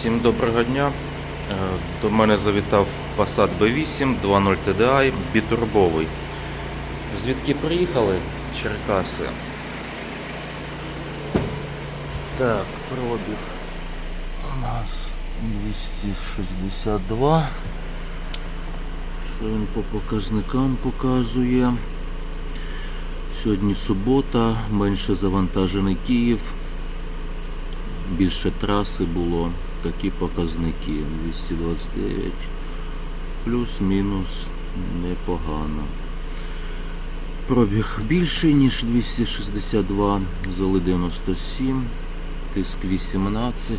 Всім доброго дня. Е, До мене завітав Passat B8 2.0 TDI бітурбовий. Звідки приїхали? Черкаси. Так, пробіг у нас 262. Що він по показникам показує? Сьогодні субота, менше завантажений Київ більше траси було такі показники 229 плюс-мінус непогано. Пробіг більший, ніж 262, зали 97, тиск 18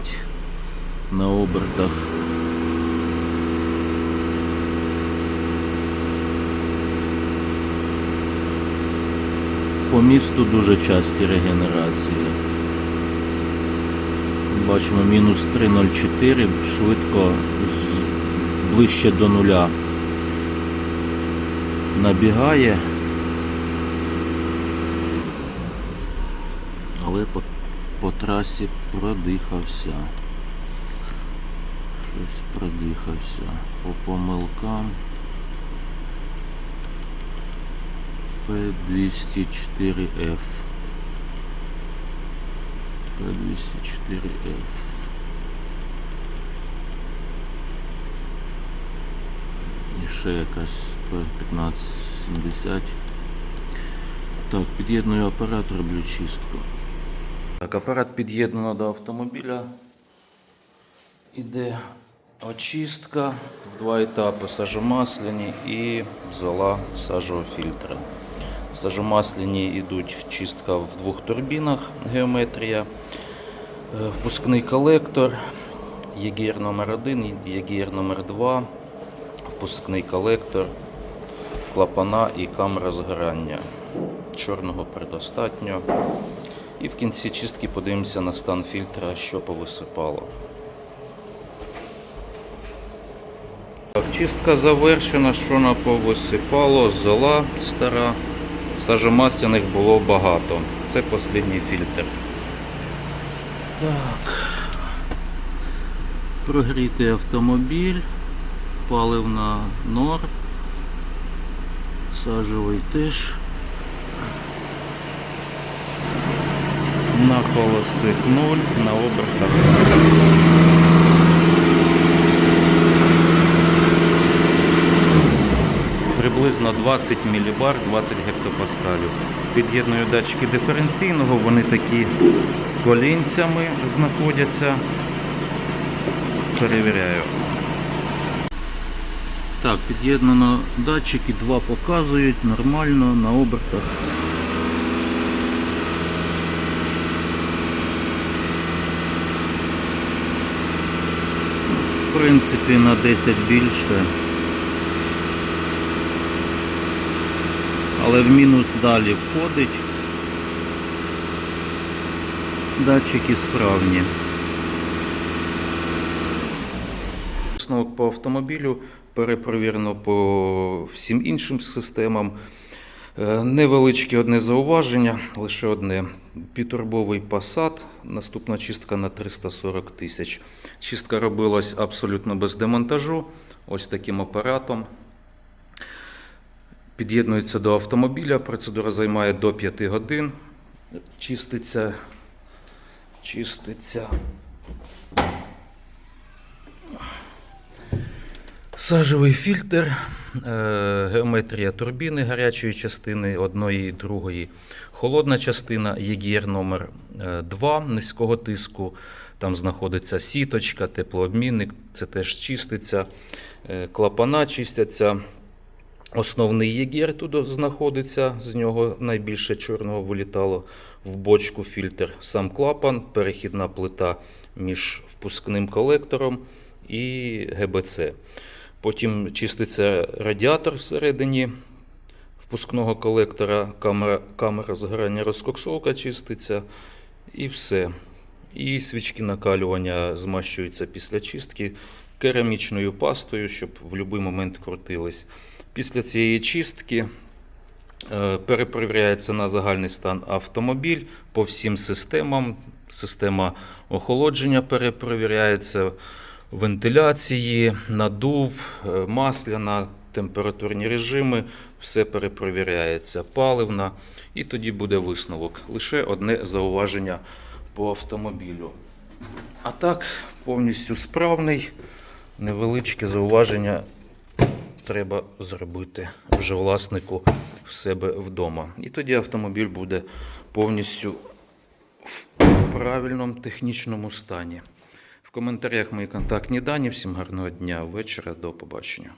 на обертах. По місту дуже часті регенерації. Бачимо мінус 3,04, швидко ближче до нуля набігає. Але по, по трасі продихався. Щось продихався по помилкам. P204F. P204F. І ще якась P1570. Так, під'єдную апарат, роблю чистку. Так, апарат під'єднано до автомобіля. Іде очистка, в два етапи сажомасляні і зола сажового фільтра. Сажомасляні йдуть чистка в двох турбінах, геометрія, е, впускний колектор, ЄГР номер 1 ЄГР номер 2 впускний колектор, клапана і камера згорання. Чорного предостатньо. І в кінці чистки подивимося на стан фільтра, що повисипало. Так, чистка завершена, що на повисипало, зола стара, сажомасляних було багато. Це останній фільтр. Так. Прогрітий автомобіль, паливна нор, сажовий теж. На холостих 0, на обертах приблизно 20 мілібар, 20 гектопаскалів. Під'єдную датчики диференційного, вони такі з колінцями знаходяться. Перевіряю. Так, під'єднано датчики, два показують нормально на обертах. В принципі, на 10 більше. Але в мінус далі входить. Датчики справні. Висновок по автомобілю перепровірено по всім іншим системам. Е, Невеличке одне зауваження, лише одне. Підтурбовий Passat, наступна чистка на 340 тисяч. Чистка робилась абсолютно без демонтажу, ось таким апаратом. Під'єднується до автомобіля, процедура займає до 5 годин. Чиститься, чиститься. Сажевий фільтр, е, геометрія турбіни гарячої частини одної і другої. Холодна частина ЄГР номер 2 низького тиску. Там знаходиться сіточка, теплообмінник, це теж чиститься. Е, Клапана чистяться. Основний ЄГР тут знаходиться, з нього найбільше чорного вилітало в бочку фільтр. Сам клапан, перехідна плита між впускним колектором і ГБЦ. Потім чиститься радіатор всередині впускного колектора, камера, камера згорання розкоксовка чиститься і все. І свічки накалювання змащуються після чистки керамічною пастою, щоб в будь-який момент крутились. Після цієї чистки е, перепровіряється на загальний стан автомобіль по всім системам, Система охолодження перепровіряється, вентиляції, надув, е, масляна, температурні режими, все перепровіряється, паливна, і тоді буде висновок. Лише одне зауваження по автомобілю. А так, повністю справний, невеличке зауваження треба зробити вже власнику в себе вдома. І тоді автомобіль буде повністю в правильному технічному стані. В коментарях мої контактні дані. Всім гарного дня, вечора, до побачення.